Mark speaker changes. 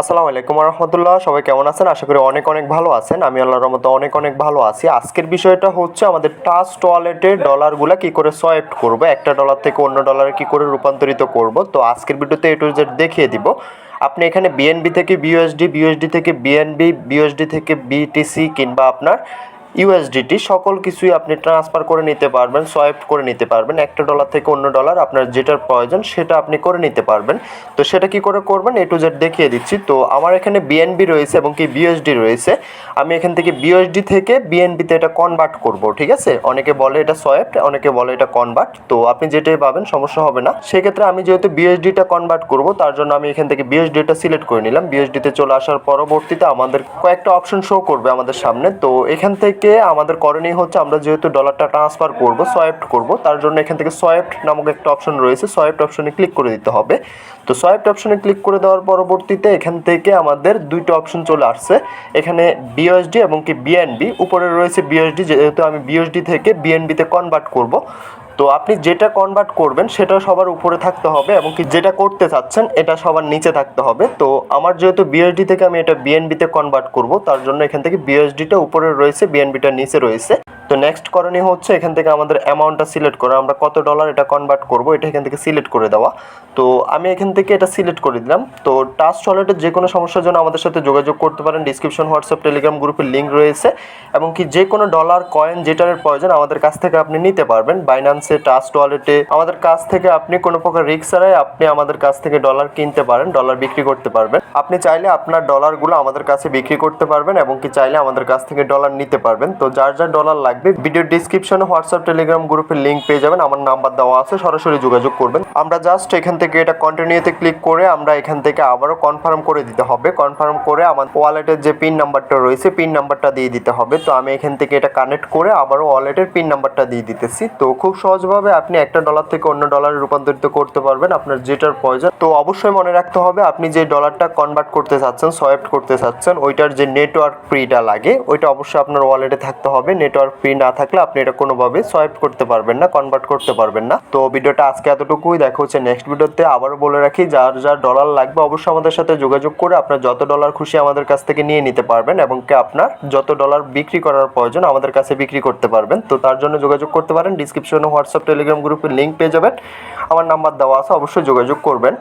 Speaker 1: আসসালামু আলাইকুম রহমতুল্লাহ সবাই কেমন আছেন? আশা করি অনেক অনেক ভালো আছেন। আমি আল্লাহর রহমতে অনেক অনেক ভালো আছি। আজকের বিষয়টা হচ্ছে আমাদের ট্রাস্ট ওয়ালেটের ডলারগুলো কি করে সোয়েপ্ট করব, একটা ডলার থেকে অন্য ডলারে কি করে রূপান্তরিত করব। তো আজকের ভিডিওতে এ টু জেড দেখিয়ে দিব। আপনি এখানে বিএনবি থেকে বিউএসডি বিউএসডি থেকে বিএনবি বিউএসডি থেকে বিটিসি কিংবা আপনার ইউএসডিটি সকল কিছুই আপনি ট্রান্সফার করে নিতে পারবেন সোয়াইপ করে নিতে পারবেন। একটা ডলার থেকে অন্য ডলার আপনার যেটার প্রয়োজন, সেটা আপনি করে নিতে পারবেন। তো সেটা কি করে করবেন? এ টু জেড দেখিয়ে দিচ্ছি। তো আমার এখানে বিএনবি রয়েছে এবং কি বিএসডি রয়েছে। আমি এখান থেকে বিএসডি থেকে বিএনবিতে এটা কনভার্ট করব, ঠিক আছে? অনেকে বলে এটা সোয়াইপ অনেকে বলে এটা কনভার্ট তো আপনি যেটাই পাবেন সমস্যা হবে না। সেক্ষেত্রে আমি যেহেতু বিএসডিটা কনভার্ট করব, তার জন্য আমি এখান থেকে বিএসডিটা সিলেক্ট করে নিলাম। বিএসডিতে চলে আসার পরবর্তীতে আমাদের কয়েকটা অপশন শো করবে আমাদের সামনে। তো এখান থেকে আমাদের করণীয় হচ্ছে আমরা যেহেতু ডলারটা ট্রান্সফার করব সোয়াইপ্ট করব, তার জন্য এখান থেকে সোয়াইপ্ট নামক একটা অপশন রয়েছে। সোয়াইপ্ট অপশনে ক্লিক করে দিতে হবে। তো সোয়াইপ্ট অপশনে ক্লিক করে দেওয়ার পরবর্তীতে এখান থেকে আমাদের দুইটা অপশন চলে আসছে। এখানে বিএসডি এবং কি বিএনবি উপরে রয়েছে বিএসডি যেহেতু আমি বিএসডি থেকে বিএনবিতে কনভার্ট করব। তো আপনি যেটা কনভার্ট করবেন, সেটা সবার উপরে থাকতে হবে এবং কি যেটা করতে চাচ্ছেন, এটা সবার নিচে থাকতে হবে। তো আমার যেহেতু বিএসডি থেকে আমি এটা বিএনবিতে কনভার্ট করব, তার জন্য এখান থেকে বিএসডিটা উপরে রয়েছে বিএনবিটা নিচে রয়েছে। তো নেক্সট করণীয় হচ্ছে, এখান থেকে আমাদের অ্যামাউন্টটা সিলেক্ট করা। আমরা কত ডলার এটা কনভার্ট করব, এটা এখান থেকে সিলেক্ট করে দেওয়া। তো আমি এখান থেকে এটা সিলেক্ট করে দিলাম। তো টাস্ট ওয়ালেটের যে কোনো সমস্যার জন্য আমাদের সাথে যোগাযোগ করতে পারেন। ডিসক্রিপশন হোয়াটসঅ্যাপ টেলিগ্রাম গ্রুপের লিঙ্ক রয়েছে। এবং কি যে কোনো ডলার কয়েন যেটার প্রয়োজন আমাদের কাছ থেকে আপনি নিতে পারবেন। বাইন্যান্সে টাস্ট ওয়ালেটে আমাদের কাছ থেকে আপনি কোনো প্রকার রিস্ক ছাড়াই আপনি আমাদের কাছ থেকে ডলার কিনতে পারেন ডলার বিক্রি করতে পারবেন। আপনি চাইলে আপনার ডলারগুলো আমাদের কাছে বিক্রি করতে পারবেন এবং কি চাইলে আমাদের কাছ থেকে ডলার নিতে পারবেন। তো যার যার ডলার লাগবে ভিডিও ডিসক্রিপশনে হোয়াটসঅ্যাপ টেলিগ্রাম গ্রুপের লিঙ্ক পেয়ে যাবেন। আমার নাম্বার দেওয়া আছে, সরাসরি যোগাযোগ করবেন। আমরা জাস্ট এখান থেকে এটা কন্টিনিউতে ক্লিক করে আমরা এখান থেকে আবারও কনফার্ম করে দিতে হবে। কনফার্ম করে আমার ওয়ালেটের যে পিন নাম্বারটা রয়েছে পিন নাম্বারটা দিয়ে দিতে হবে। তো আমি এখান থেকে এটা কানেক্ট করে আবারও ওয়ালেটের পিন নাম্বারটা দিয়ে দিতেছি। তো খুব সহজভাবে আপনি একটা ডলার থেকে অন্য ডলারে রূপান্তরিত করতে পারবেন আপনার যেটার প্রয়োজন। তো অবশ্যই মনে রাখতে হবে, আপনি যে ডলারটা কনভার্ট করতে চাচ্ছেন সোয়াইপ করতে চাচ্ছেন, ওইটার যে নেটওয়ার্ক ফ্রিটা লাগে, ওইটা অবশ্যই আপনার ওয়ালেটে থাকতে হবে। নেটওয়ার্ক ফ্রি না থাকলে আপনি এটা কোনোভাবে সোয়াইপ করতে পারবেন না কনভার্ট করতে পারবেন না। তো ভিডিওটা আজকে এতটুকুই। দেখা হচ্ছে নেক্সট ভিডিওতে আবারও বলে রাখি, যার যার ডলার লাগবে অবশ্যই আমাদের সাথে যোগাযোগ করে আপনার যত ডলার খুশি আমাদের কাছ থেকে নিয়ে নিতে পারবেন এবং কি আপনার যত ডলার বিক্রি করার প্রয়োজন আমাদের কাছে বিক্রি করতে পারবেন। তো তার জন্য যোগাযোগ করতে পারেন ডিসক্রিপশনে হোয়াটসঅ্যাপ, টেলিগ্রাম গ্রুপের লিঙ্ক পেয়ে যাবেন। আমার নাম্বার দেওয়া আছে, অবশ্যই যোগাযোগ করবেন।